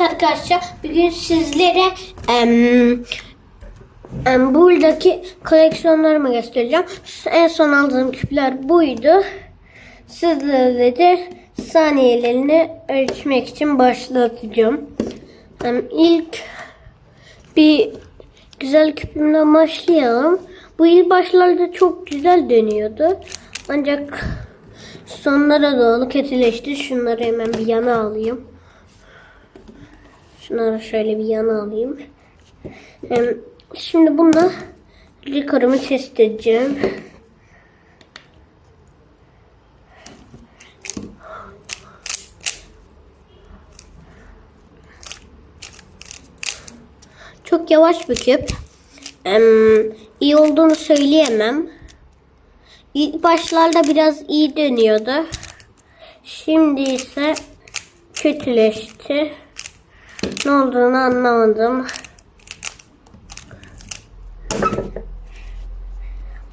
Evet arkadaşlar bugün sizlere em, em, buradaki koleksiyonlarımı göstereceğim. En son aldığım küpler buydu. Sizlerle de saniyelerini ölçmek için başlatacağım. Em, ilk bir güzel küpümle başlayalım. Bu ilk başlarda çok güzel dönüyordu. Ancak sonlara doğru kötüleşti. Şunları hemen bir yana alayım. Şunları şöyle bir yana alayım. Şimdi bununla rekorumu test edeceğim. Çok yavaş bir küp. Em, iyi olduğunu söyleyemem. İlk başlarda biraz iyi dönüyordu. Şimdi ise kötüleşti. Ne olduğunu anlamadım.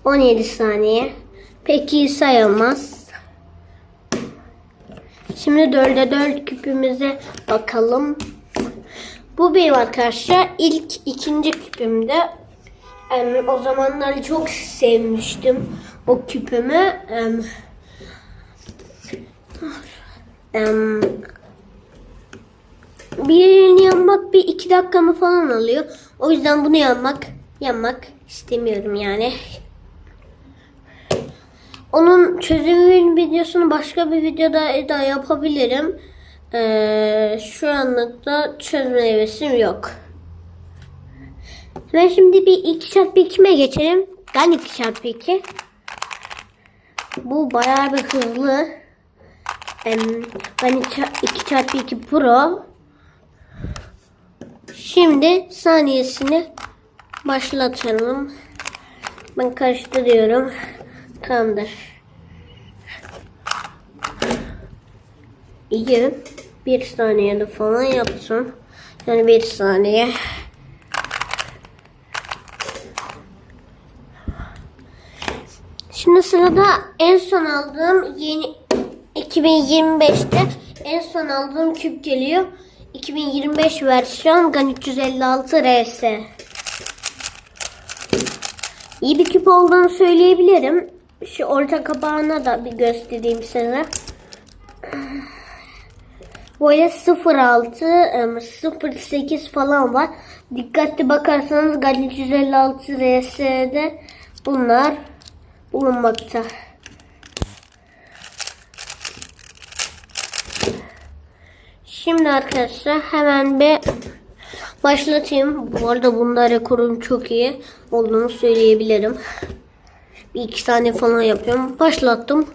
17 saniye. Pek iyi sayılmaz. Şimdi 4'e 4 küpümüze bakalım. Bu benim arkadaşlar ilk ikinci küpümde. Em, o zamanlar çok sevmiştim o küpümü. Em, Birini yanmak bir iki dakikamı falan alıyor. O yüzden bunu yanmak yanmak istemiyorum yani. Onun çözümünün videosunu başka bir videoda da yapabilirim. Ee, şu anlık da çözme hevesim yok. Ben şimdi bir 2 çarpı 2'me geçelim. Ben 2 çarpı 2. Bu bayağı bir hızlı. Ben 2 çarpı 2 Pro. Şimdi saniyesini başlatalım. Ben karıştırıyorum. Tamamdır. İyi. Bir saniyede falan yapsın. Yani bir saniye. Şimdi sırada en son aldığım yeni 2025'te en son aldığım küp geliyor. 2025 versiyon GAN 356 RS. İyi bir küp olduğunu söyleyebilirim. Şu orta kapağına da bir göstereyim size. Böyle 06, em, 08 falan var. Dikkatli bakarsanız GAN 356 RS'de bunlar bulunmakta. Şimdi arkadaşlar hemen bir başlatayım. Bu arada bunda rekorum çok iyi olduğunu söyleyebilirim. Bir iki tane falan yapıyorum. Başlattım.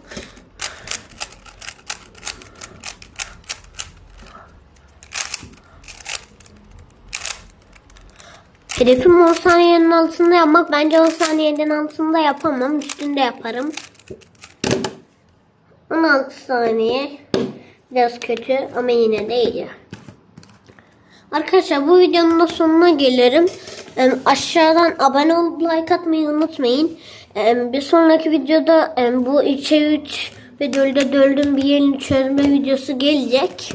Hedefim 10 saniyenin altında yapmak. Bence 10 saniyeden altında yapamam. Üstünde yaparım. 16 saniye. Biraz kötü ama yine de iyi. Arkadaşlar bu videonun da sonuna gelirim. Em, aşağıdan abone olup like atmayı unutmayın. Em, bir sonraki videoda em, bu 3'e 3 ve 4'e 4'ün bir yerini çözme videosu gelecek.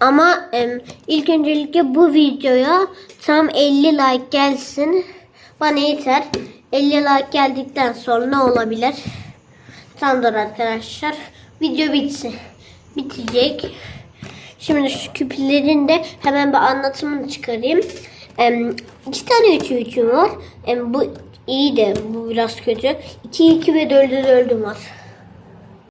Ama em, ilk öncelikle bu videoya tam 50 like gelsin. Bana yeter. 50 like geldikten sonra ne olabilir? Tamamdır arkadaşlar. Video bitsin. Bitecek. Şimdi şu küplerin de hemen bir anlatımını çıkarayım. Em, iki tane üçü üçüm var. Em, bu iyi de bu biraz kötü. 2 2 ve 4'e 4'üm var.